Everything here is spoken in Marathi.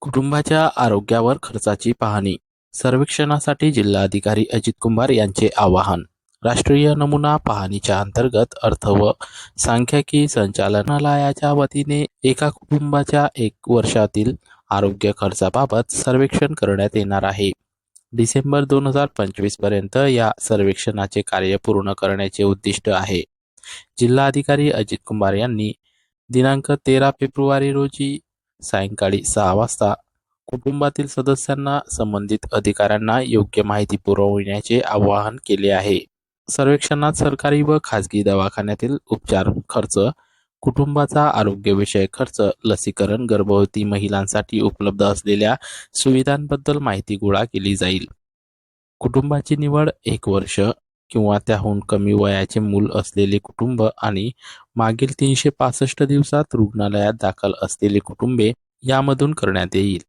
कुटुंबाच्या आरोग्यावर खर्चाची पाहणी. सर्वेक्षणासाठी जिल्हाधिकारी अजित कुंभार यांचे आवाहन. राष्ट्रीय नमुना पाहणीच्या अंतर्गत अर्थ व सांख्यिकी संचालनालयाच्या वतीने एका कुटुंबाच्या एक वर्षातील आरोग्य खर्चाबाबत सर्वेक्षण करण्यात येणार आहे. डिसेंबर दोन हजार पंचवीसपर्यंत या सर्वेक्षणाचे कार्य पूर्ण करण्याचे उद्दिष्ट आहे. जिल्हाधिकारी अजित कुंभार यांनी दिनांक तेरा फेब्रुवारी रोजी सायंकाळी सहा वाजता कुटुंबातील सदस्यांना संबंधित अधिकाऱ्यांना योग्य माहिती पुरवण्याचे आवाहन केले आहे. सर्वेक्षणात सरकारी व खाजगी दवाखान्यातील उपचार खर्च कुटुंबाचा आरोग्यविषयक खर्च लसीकरण गर्भवती महिलांसाठी उपलब्ध असलेल्या सुविधांबद्दल माहिती गोळा केली जाईल. कुटुंबाची निवड एक वर्ष किंवा त्याहून कमी वयाचे मूल असलेले कुटुंब आणि मागील तीनशे पासष्ट दिवसात रुग्णालयात दाखल असलेली कुटुंबे यामधून करण्यात येईल.